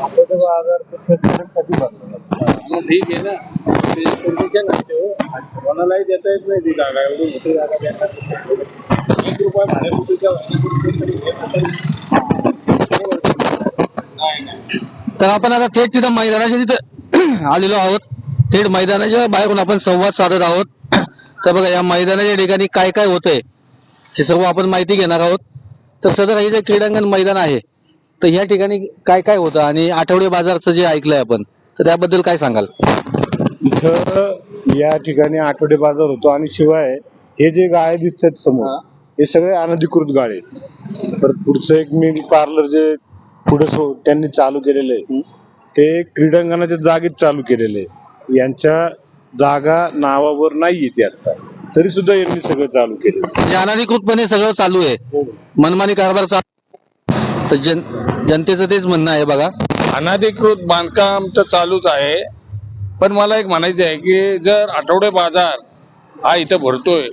आठवडे बाजार केला तरी चालेल मग ठीक आहे ना. ते पूर्वीचे नसते हो. कोणालाही देता येत नाही ती जागा. एवढी मोठी जागा देणार एक रुपया भाड्यापुटीच्या नाही नाही तर आपण आता थेट तिथं मैदानाच्या तिथं आलेलो आहोत. थेट मैदानाच्या बाहेरून आपण संवाद साधत आहोत. तर बघा या मैदानाच्या ठिकाणी काय काय होतंय हे सर्व आपण माहिती घेणार आहोत. तर सदर हे जे क्रीडांगण मैदान आहे तर या ठिकाणी काय काय होतं? आणि आठवडे बाजारचं जे ऐकलंय आपण तर त्याबद्दल काय सांगाल? इथं या ठिकाणी आठवडे बाजार होतो आणि शिवाय हे जे गाळे दिसतात समोर हे. सगळे अनधिकृत गाळे तर पुढचं एक मिल पार्लर जे पुढे सो त्यांनी चालू केलेलं आहे ते क्रीडांगणाच्या जागेत चालू केलेलं यांच्या जागा नावावर नाही येते आता. तरी सुद्धा यांनी सगळं चालू केलेलं म्हणजे अनधिकृतपणे सगळं चालू आहे. मनमानी कारभार चालू तर जन जनतेचं तेच म्हणणं आहे बघा. अनाधिकृत बांधकाम तर चालूच आहे. पण मला एक म्हणायचं आहे की जर आठवडे बाजार हा इथं भरतोय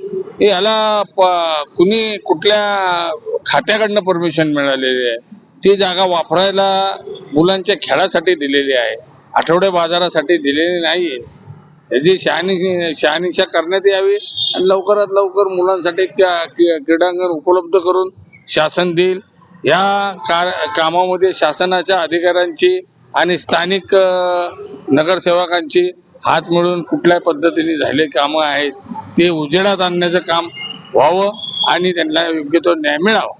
याला प- कुणी कुठल्या खात्याकडनं परमिशन मिळालेली आहे? ती जागा वापरायला मुलांच्या खेळासाठी दिलेली आहे. आठवडे बाजारासाठी दिलेली नाही आहे. याची शहानिशी शहानिशा करण्यात यावी आणि लवकरात लवकर मुलांसाठी क्या- क्रीडांगण उपलब्ध करून शासन देईल. या कार कामामध्ये शासनाच्या अधिकाऱ्यांची आणि स्थानिक नगरसेवकांची हात मिळून कुठल्या पद्धतीने झाले कामं आहेत ते उजेडात आणण्याचं काम व्हावं आणि त्यांना योग्य तो न्याय मिळावा.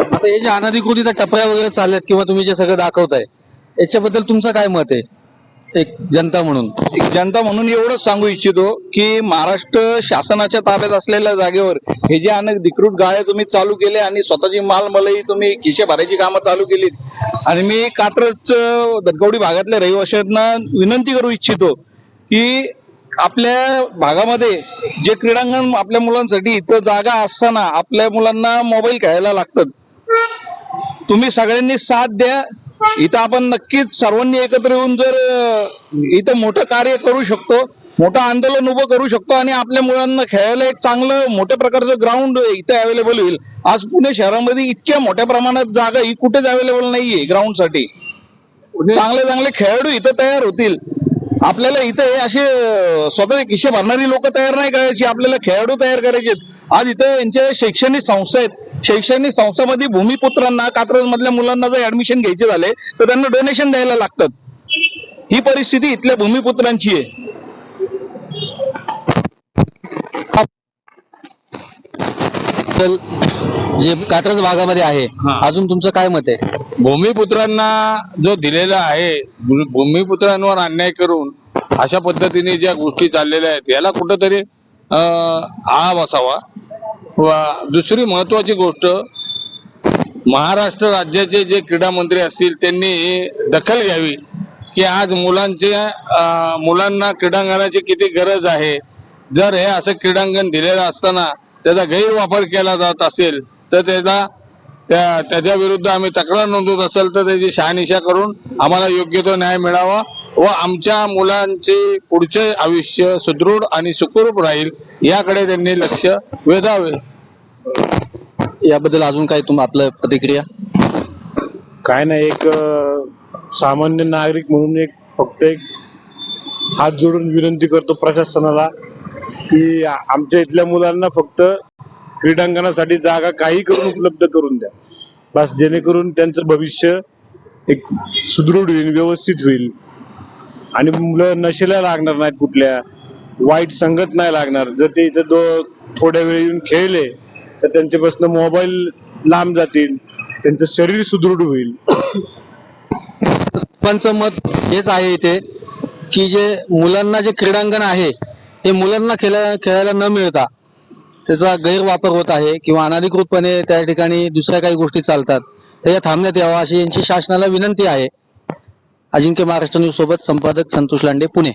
आता हे जे अनधिकृत इथं टपऱ्या वगैरे चालल्यात किंवा तुम्ही जे सगळं दाखवताय याच्याबद्दल तुमचं काय मत आहे? एक जनता म्हणून. एक जनता म्हणून एवढंच सांगू इच्छितो की महाराष्ट्र शासनाच्या ताब्यात असलेल्या जागेवर हे जे अनधिकृत गाळे तुम्ही चालू केले आणि स्वतःची मालमलई तुम्ही खिशे भरायची कामं चालू केलीत. आणि मी कात्रज दटकवडी भागातल्या रहिवाशांना विनंती करू इच्छितो की आपल्या भागामध्ये जे क्रीडांगण आपल्या मुलांसाठी इथं जागा असताना आपल्या मुलांना मोबाईल खेळायला लागतात. तुम्ही सगळ्यांनी साथ द्या. इथं आपण नक्कीच सर्वांनी एकत्र येऊन जर इथं मोठं कार्य करू शकतो मोठं आंदोलन उभं करू शकतो आणि आपल्या मुलांना खेळायला एक चांगलं मोठ्या प्रकारचं ग्राउंड इथे अवेलेबल होईल. आज पुणे शहरामध्ये इतक्या मोठ्या प्रमाणात जागा ही कुठेच अवेलेबल नाहीये ग्राउंडसाठी. चांगले चांगले खेळाडू इथं तयार होतील. आपल्याला इथं हे असे स्वतः खिशे भरणारी लोक तयार नाही करायची आपल्याला खेळाडू तयार करायचे आज इथं यांच्या शैक्षणिक संस्था आहेत. शैक्षणिक संस्थांमध्ये भूमिपुत्रांना कात्रज मधल्या मुलांना जर ऍडमिशन घ्यायचे झाले तर त्यांना डोनेशन द्यायला लागतात. ही परिस्थिती इथल्या भूमिपुत्रांची आहे. जे कात्रज भागामध्ये आहे अजून तुमचं काय मत आहे? भूमिपुत्रांना जो दिलेला आहे भूमिपुत्रांवर अन्याय करून अशा पद्धतीने ज्या गोष्टी चाललेल्या आहेत याला कुठंतरी अं, आ बसावा. व दुसरी महत्वाची गोष्ट महाराष्ट्र राज्याचे जे क्रीडा मंत्री असतील त्यांनी दखल घ्यावी की आज मुलांचे मुलांना क्रीडांगणाची किती गरज आहे. जर हे असं क्रीडांगण दिलेलं असताना त्याचा गैरवापर केला जात असेल तर त्याला त्या त्याच्या विरुद्ध आम्ही तक्रार नोंदवत असेल तर त्याची शहानिशा करून आम्हाला योग्य तो न्याय मिळावा व आमच्या मुलांचे पुढचे आयुष्य सुदृढ आणि सुखरूप राहील याकडे त्यांनी लक्ष वेधावे. याबद्दल अजून काय तुम आपलं प्रतिक्रिया? काय नाही एक सामान्य नागरिक म्हणून एक फक्त एक हात जोडून विनंती करतो प्रशासनाला की आ- आमच्या इथल्या मुलांना फक्त क्रीडांगणासाठी जागा काही करून उपलब्ध करून द्या. बस जेणेकरून त्यांचं भविष्य एक सुदृढ होईल व्यवस्थित होईल. आणि मुलं नशेला लागणार नाहीत कुठल्या वाईट संगत नाही लागणार. जर ते इथं दो थोड्या वेळ येऊन खेळले तर त्यांच्यापासून मोबाईल लांब जातील त्यांचं शरीर सुदृढ होईल. सरपंच मत हेच आहे इथे की जे मुलांना जे क्रीडांगण आहे हे मुलांना खेळा खेळायला न मिळता त्याचा गैरवापर होत आहे किंवा अनधिकृतपणे त्या ठिकाणी दुसऱ्या काही गोष्टी चालतात त्याच्या थांबण्यात यावं अशी यांची शासनाला विनंती आहे. अजिंक्य महाराष्ट्र न्यूज सोबत संपादक संतोष लांडे पुणे.